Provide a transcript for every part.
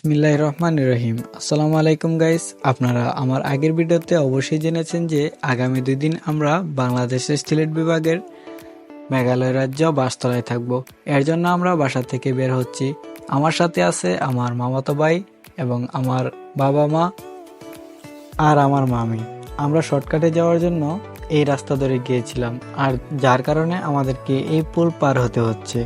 বিসমিল্লাহ রহমান রহিম। আসসালামু আলাইকুম গাইস আপনারা আমার আগের ভিডিওতে অবশ্যই জেনেছেন যে আগামী দুই দিন আমরা বাংলাদেশের সিলেট বিভাগের মেঘালয় রাজ্য বাসতলায় থাকব। এর জন্য আমরা বাসা থেকে বের হচ্ছি। আমার সাথে আছে আমার মামাতো ভাই এবং আমার বাবা মা আর আমার মামি। আমরা শর্টকাটে যাওয়ার জন্য এই রাস্তা ধরে গিয়েছিলাম আর যার কারণে আমাদেরকে এই পুল পার হতে হচ্ছে।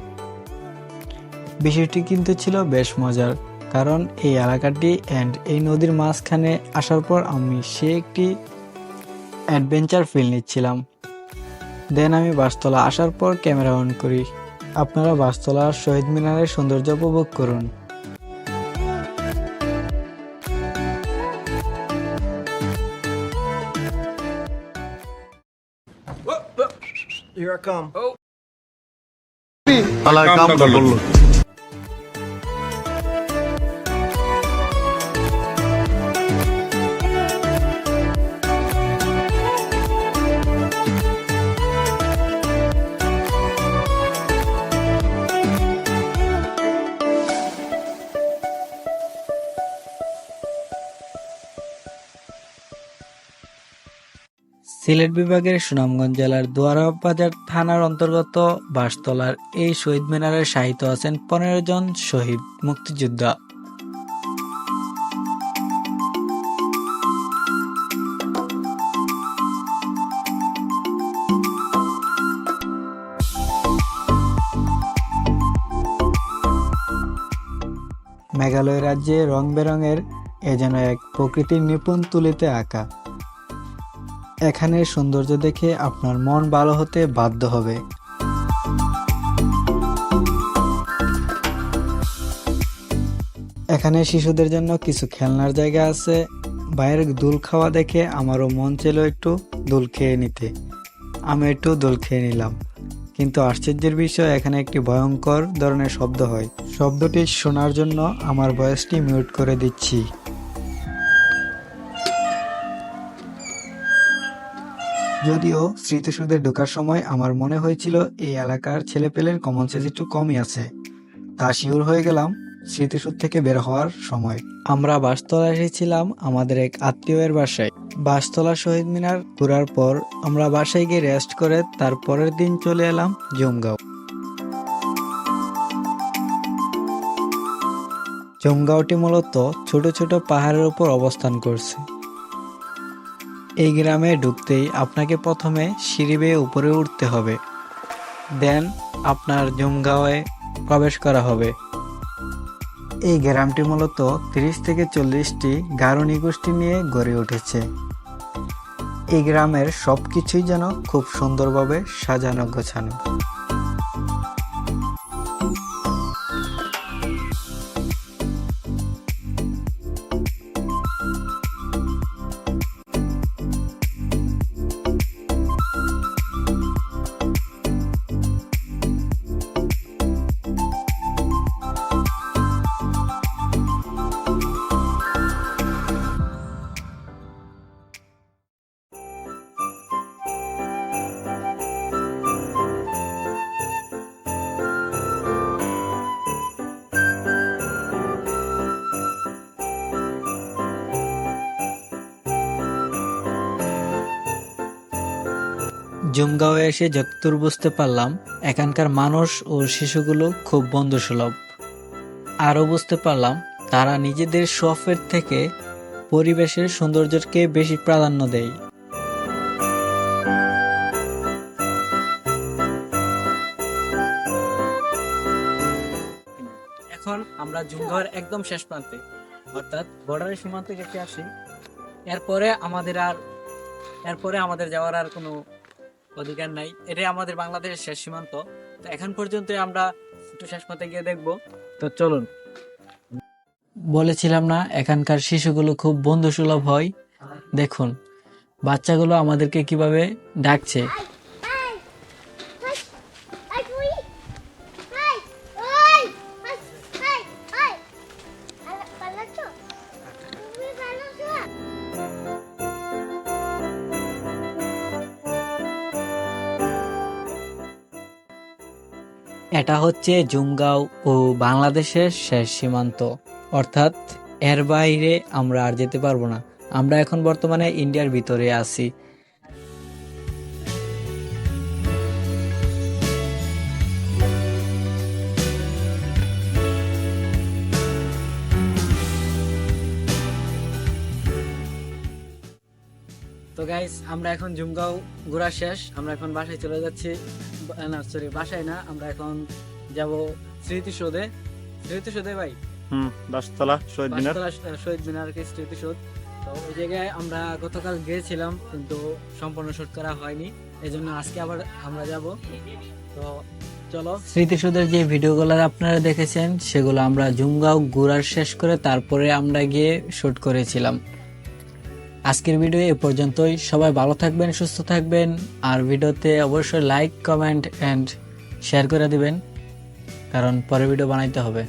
বিষয়টি কিন্তু ছিল বেশ মজার। কারণ এই এলাকাটি অ্যান্ড এই নদীর মাঝখানে আসার পর আমি সে একটি অ্যাডভেঞ্চার ফিল নিচ্ছিলাম। দেন আমি বাসতলা আসার পর ক্যামেরা অন করি। আপনারা বাসতলা শহীদ মিনারের সৌন্দর্য উপভোগ করুন। Here I come. আলার সিলেট বিভাগের সুনামগঞ্জ জেলার দোয়ারা বাজার থানার অন্তর্গত বাসতলার এই শহীদ মিনারে শাহিত আছেন পনেরো জন শহীদ মুক্তিযোদ্ধা। মেঘালয় রাজ্যে রং বেরঙের এ যেন এক প্রকৃতির নিপুণ তুলিতে আঁকা। এখানের সৌন্দর্য দেখে আপনার মন ভালো হতে বাধ্য হবে। এখানে শিশুদের জন্য কিছু খেলনার জায়গা আছে। বাইরের দুল খাওয়া দেখে আমারও মন ছিল একটু দুল খেয়ে নিতে। আমি একটু দোল খেয়ে নিলাম। কিন্তু আশ্চর্যের বিষয়, এখানে একটি ভয়ঙ্কর ধরনের শব্দ হয়। শব্দটি শোনার জন্য আমার ভয়েসটি মিউট করে দিচ্ছি। যদিও স্মৃতিসুদের ঢোকার সময় আমার মনে হয়েছিল এই এলাকার ছেলেপেলের কমন সেন্স একটু কমই আছে। তা শিওর হয়ে গেলাম স্মৃতিসুদ থেকে বের হওয়ার সময়। আমরা বাসতলা এসেছিলাম আমাদের এক আত্মীয়ের বাসায়। বাসতলা শহীদ মিনার ঘোরার পর আমরা বাসায় গিয়ে রেস্ট করে তার পরের দিন চলে এলাম জমগাঁও জমগাঁওটি মূলত ছোট ছোট পাহাড়ের উপর অবস্থান করছে। এই গ্রামে ঢুকতেই আপনাকে প্রথমে সিঁড়ি বেয়ে উপরে উঠতে হবে। দেন আপনার জুমগাঁওয়ে প্রবেশ করা হবে। এই গ্রামটি মূলত তিরিশ থেকে চল্লিশটি গারুণী গোষ্ঠী নিয়ে গড়ে উঠেছে। এই গ্রামের সব কিছুই যেন খুব সুন্দরভাবে সাজানো গোছানো। জুমগাঁও এসে যতদূর বুঝতে পারলাম, এখানকার মানুষ ও শিশুগুলো খুব বন্ধুসুলভ। আরও বুঝতে পারলাম, তারা নিজেদের শফের থেকে পরিবেশের সৌন্দর্যকে বেশি প্রাধান্য দেয়। এখন আমরা জুমগাঁওয়ের একদম শেষ প্রান্তে, অর্থাৎ বর্ডারের সীমান্তে যেতে আসি। এরপরে আমাদের আর এরপরে আমাদের যাওয়ার আর কোনো অধিকার নাই। এটাই আমাদের বাংলাদেশের শেষ সীমান্ত। তো এখন পর্যন্ত আমরা একটু শেষ পথে গিয়ে দেখব। তো চলুন। বলেছিলাম না, এখানকার শিশুগুলো খুব বন্ধুসুলভ হয়। দেখুন, বাচ্চাগুলো আমাদেরকে কীভাবে ডাকছে। এটা হচ্ছে জুমগাঁও ও বাংলাদেশের শেষ সীমান্ত। অর্থাৎ এর বাইরে আমরা আর যেতে পারব না। আমরা এখন বর্তমানে ইন্ডিয়ার ভিতরে আছি। তো গাইস আমরা এখন জুমগাঁও ঘোরা শেষ। আমরা এখন বাসায় চলে যাচ্ছি। না সরি বাসায় না আমরা এখন যাব স্মৃতিসৌধে। স্মৃতিসৌধে ভাই? হুম দশতলা শহীদ মিনার। শহীদ মিনারকে স্মৃতিসৌধ। তো ওই জায়গায় আমরা গতকাল গিয়েছিলাম কিন্তু সম্পূর্ণ শুট করা হয়নি। এই জন্য আজকে আবার আমরা যাব। তো চলো। স্মৃতিসৌধের যে ভিডিওগুলো আপনারা দেখেছেন সেগুলো আমরা জুমগাঁও ঘোরার শেষ করে তারপরে আমরা গিয়ে শুট করেছিলাম। আজকের ভিডিও এ পর্যন্তই। সবাই ভালো থাকবেন, সুস্থ থাকবেন। আর ভিডিওতে অবশ্যই লাইক কমেন্ট অ্যান্ড শেয়ার করে দিবেন, কারণ পরের ভিডিও বানাইতে হবে।